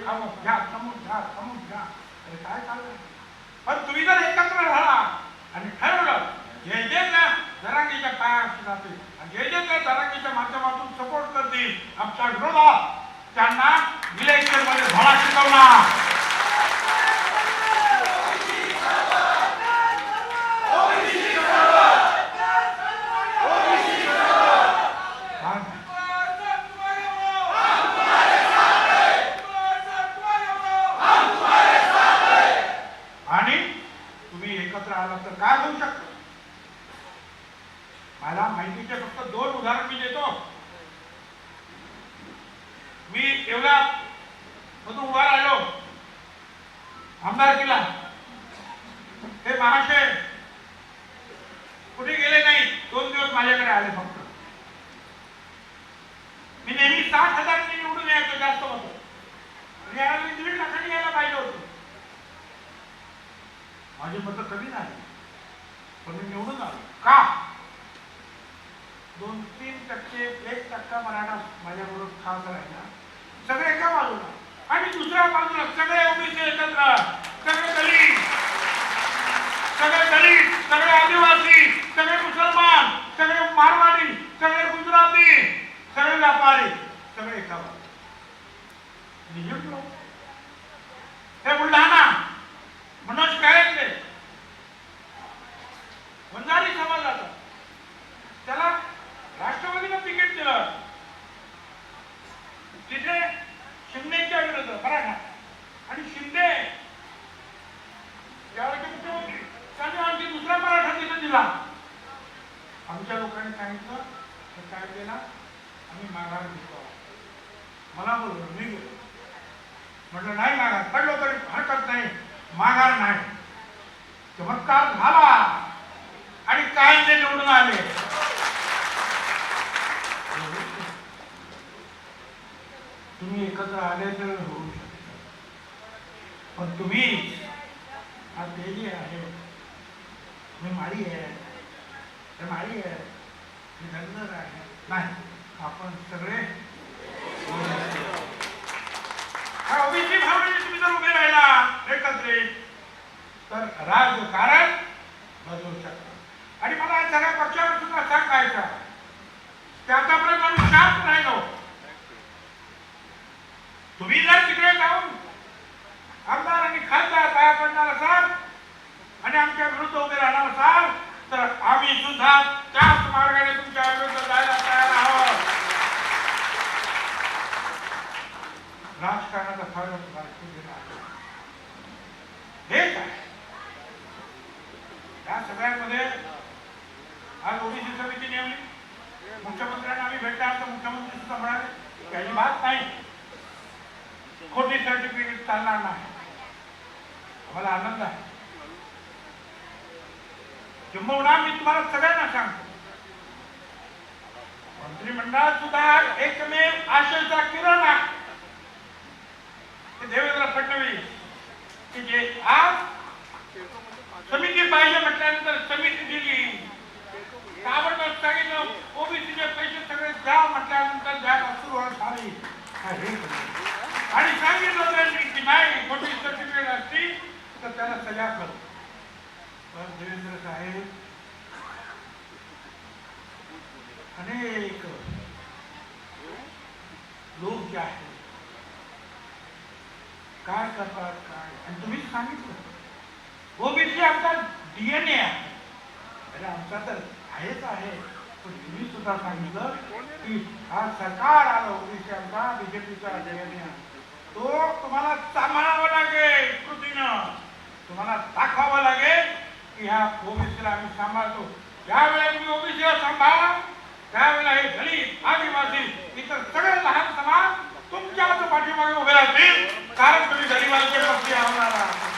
खामोश घ्या घ्या घ्या. अरे काय चाललंय? पण तुम्ही जर एकत्र झाला आणि ठरवलं जे जे ना जरांगीच्या पायाशी जातील आणि जे जे त्या जरांगीच्या माध्यमातून सपोर्ट करतील आमच्या विरोधात त्यांना इलेक्शनमध्ये धडा शिकवणार हा. आणि तुम्ही एकत्र आला तर काय होऊ शकतं मला माहितीचे फक्त दोन उदाहरण मी देतो. मी एवढा मधून उभा राहिलो. आमदारकीला. हे महाशय कुठे गेले नाही? दोन दिवस माझ्याकडे आले फक्त. मी नेहमी साठ मी निवडून यायचो जास्त होतो. यायला मी दीड लाखांनी यायला पाहिजे होतो. माझे मत कमी झाले. पण मी निवडून आलो. का? दोन तीन टक्के एक टक्का मराठा माझ्याबरोबर खास राहिला. सगळे एका बाजूला. आणि दुसऱ्या बाजूला सगळे ओबीसी एकत्र. सगळे दलित. सगळे दलित सगळे आदिवासी सगळे मुसलमान सगळे मारवाडी सगळे गुजराती सगळे व्यापारी सगळे एका बाजूला. मी हे बुलढाणा. मनोज कायकले वंजारी समाजाचा त्याला राष्ट्रवादीनं तिकीट दिलं तिथे शिंदेच्या विरुद्ध मराठा. आणि शिंदे त्यावेळेचे मुख्यमंत्री त्यांनी आणखी दुसरा मराठा तिथे दिला. आमच्या लोकांनी सांगितलं हे काय केला? आम्ही माघार घेतो. मला बोललो मी गेलो. म्हटलं नाही माघार पडलो तरी हरकत नाही माघार नाही. चमत्कार झाला? आणि काय ते निवडून आले? तुम्ही एकत्र आले तर होऊ शकता. पण तुम्ही हा तेजी आहे. मी माळी आहे. ते माळी आहे. मी धनगर आहे. नाही आपण सगळे ओबीसी भावने तुम्ही जर उभे राहिला एकत्रित. तर राजकारण बदलू शकतं. आणि मला सगळ्या पक्षावर सुद्धा सांगायचं त्याचा प्रयत्न आम्ही शांत राहिलो. तुम्ही जर तिकडे जाऊन आमदार आणि खासदार पाया पडणार असाल आणि आमच्या विरुद्ध उभे राहणार असाल तर आम्ही सुद्धा त्याच मार्गाने तुमच्या विरुद्ध जायला तयार आहोत राजकारणाचा फायदा तुम्हाला इथून घेणार आहे. हेच आहे या सगळ्यांमध्ये आज ओबीसी समिती नेमली मुख्यमंत्र्यांना आम्ही भेटला तर मुख्यमंत्री सुद्धा म्हणाले काही बात नाही खोटी सर्टिफिकेट चालणार नाही. आम्हाला आनंद आहे. किंबहुना मी तुम्हाला सगळ्यांना सांगतो. मंत्रिमंडळात सुद्धा एकमेव आशेचा किरण आहे. देवेंद्र फडणवीस की जे आज समिती पाहिजे म्हटल्यानंतर समिती दिली. ताबडतोब सांगितलं ओबीसीचे पैसे सगळे द्या म्हटल्यानंतर द्यायला सुरुवात झाली. आणि सांगितलं त्यांनी नाही खोटी सर्टिफिकेट असती तर त्याला सजा करू. पण देवेंद्र साहेब अनेक लोक जे आहेत काय करतात काय? आणि तुम्हीच सांगितलं. हो, ओबीसी आमचा डीएनए आहे. अरे आमचा तर आहेच आहे. पण तुम्ही सुद्धा सांगितलं की हा सरकार आलं ओबीसी आमचा बीजेपीचा डीएनए तो तुम्हाला सांभाळावा लागेल कृतीनं तुम्हाला दाखवावं लागेल की ह्या ओबीसीला आम्ही सांभाळतो ज्या वेळेला तुम्ही ओबीसीला सांभाळा त्यावेळेला हे दलित आदिवासी इतर सगळे लहान समाज तुमच्याच पाठीमागे उभे राहतील कारण तुम्ही गरिबांचे पक्षी होणार आहात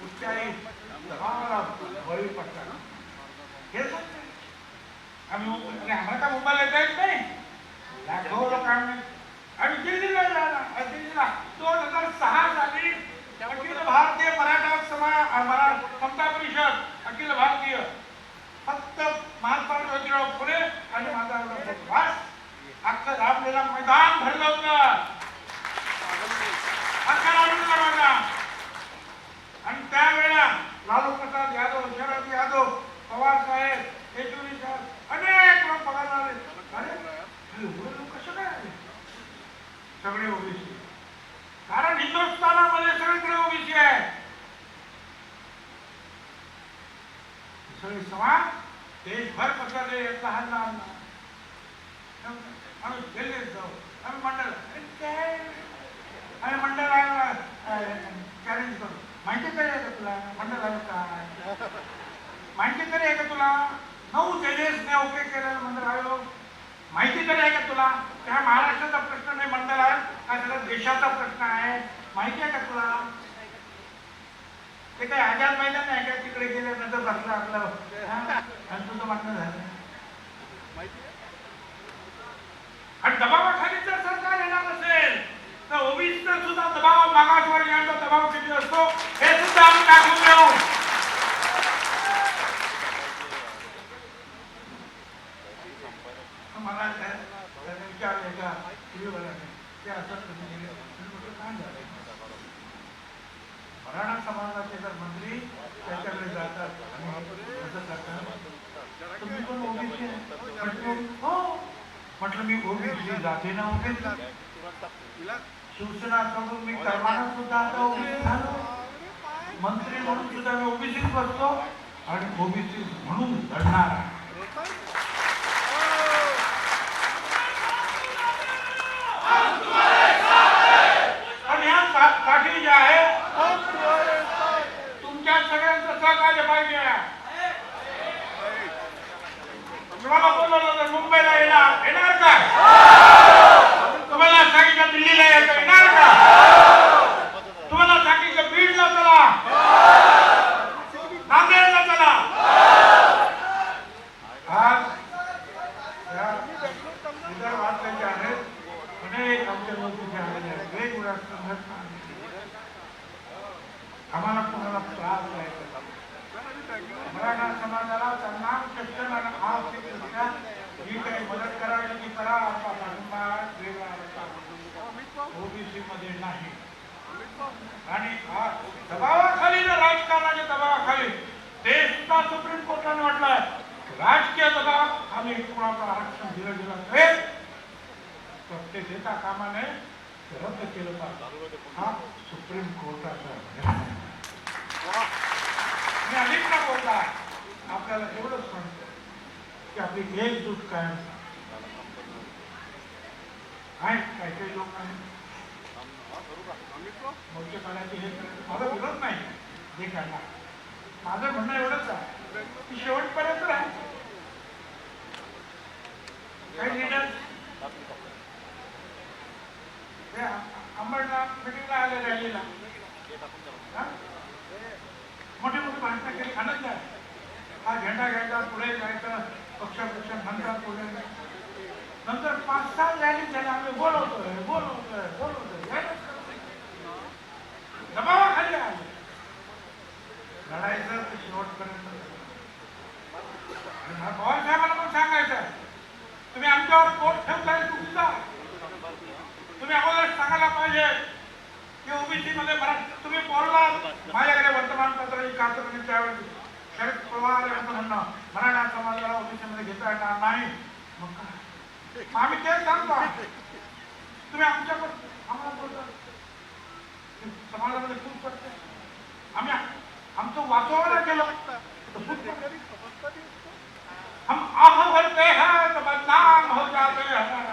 कुठच्याही दबावाला बळी पडतात हे आम्ही आम्हाला काय मुंबईला येता नाही लाखो लोकांनी आम्ही दिल्लीला जाणार दिल्लीला दोन हजार सहा साली अखिल भारतीय मराठा समाज मरा समता परिषद अखिल भारतीय फक्त महात्मा ज्योतिराव फुले आणि माझा एवढा अख्खं रामलीला मैदान भरलं होतं अख्खा लालू दरवाजा आणि त्यावेळेला लालू प्रसाद यादव शरद यादव पवार साहेब येचुरी साहेब अनेक लोक बघायला आले. अरे एवढे लोक कसे काय आले? सगळे ओबीसी. कारण हिंदुस्थानामध्ये सगळीकडे ओबीसी आहे. सगळे समाज देशभर पसरले लहान लहान आम्ही गेले जाऊ. आम्ही मंडळ आम्ही मंडळ चॅलेंज करू माहिती काय आहे तुला? मंडळ माहिती नऊ जजेसने ओके केलेलं मंडळ आयोग हो. माहिती तरी आहे का तुला? त्या महाराष्ट्राचा प्रश्न नाही मंडळ आहे हा सगळा देशाचा प्रश्न आहे? माहिती आहे का तुला? ते काही आजार मैदान नाही का? तिकडे गेल्यानंतर बसलं आपलं. आणि तुझं म्हणणं झालं. आणि दबावाखाली जर सरकार येणार असेल तर ओबीसीचा सुद्धा दबाव मागासवर्गीयांचा दबाव किती असतो हे सुद्धा आम्ही दाखवून देऊ मला त्या- त्याने विचारलं एका टीव्हीवाल्याने ते असं तुम्ही गेले मी म्हटलं, काय झालं मराठा समाजाचे जर मंत्री त्याच्याकडे जातात आणि असं करतात तुम्ही पण ओबीसी आहे? म्हटलं, हो म्हटलं मी ओबीसी जाते ना ओबीसी शिवसेना सोडून मी कर्मानं सुद्धा आता ओबीसी झालो मंत्री म्हणून सुद्धा मी ओबीसी बसतो आणि ओबीसी म्हणून लढणार आहे. पण या सा- साठी जे आहे तुमच्या सगळ्यांचं सहकार्य पाहिजे. तुम्हाला बोलवलं तर मुंबईला येणार. येणार का? तुम्हाला सांगितलं दिल्लीला यायचं. येणार का? तुम्हाला सांगितलं बीडला चला. नांदेडला चला. आज विदर्भातले जे आहेत. अनेक आमचे लोक तिथे आलेले आहेत. वेगवेगळ्या संघटना आम्हाला कोणाला त्रास द्यायचा मराठा समाजाला त्यांना शिक्षण आणि आर्थिकदृष्ट्या जी काही मदत करावी ती करा आमचा पाठिंबा वेगळा असा ओबीसी मध्ये नाही. आणि दबावाखाली ना राजकारणाच्या दबावाखाली ते सुद्धा सुप्रीम कोर्टाने म्हटलंय राजकीय दबाव आम्ही कोणाचं आरक्षण दिलं गेलं असेल तर ते देता कामाने रद्द केलं पाहिजे. हा सुप्रीम कोर्टाचा निर्णय आहे. मी अनेकदा आपल्याला एवढंच म्हणतो की आपली एकजूट कायम आहेत काही काही लोक आहेत मोर्चे काढायचे हे करायचे. माझा विरोध नाही. हे करणार माझं म्हणणं एवढंच आहे की शेवटपर्यंत राहायचं काही लिडर अंबरनाथ मिटिंगला आले रॅलीला. मोठे मोठे भाषणं काही खाणत नाही. हा झेंडा घ्यायचा पुढे जायचं पक्ष पक्ष म्हणतात पुढे. नंतर पाच सहा रॅली झाल्या आम्ही बोलवतोय बोलवतोय बोलवतोय. यायलाच करत नाही. दबावाखाली आले लढायचं ते शेवटपर्यंत आणि मला पवार साहेबांना पण सांगायचं आहे तुम्ही आमच्यावर कोट ठेवताय चुकीचा आहे. तुम्ही अगोदर सांगायला पाहिजे की ओबीसी मध्ये मराठी तुम्ही बोलला माझ्याकडे वर्तमानपत्र कातरणी त्यावेळेस शरद पवार यांचं म्हणणं मराठा समाजाला ओबीसी मध्ये घेता येणार नाही. मग काय? आम्ही तेच सांगतो. तुम्ही आमच्याकडे आम्हाला समाजामध्ये खूप करते आम्ही आमचं वाचवायला केलं तर फूट हम आह भरते हैं तो बदनाम हो जाते हैं.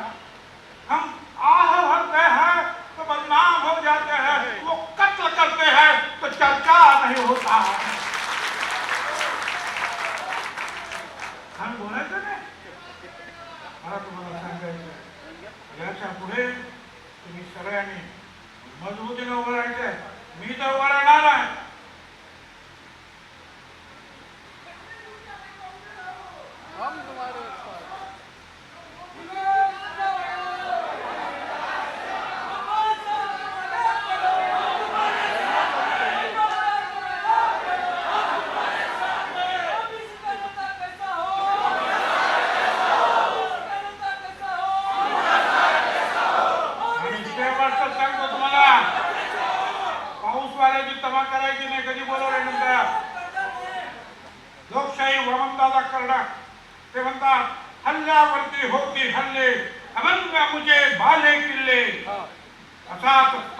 batata,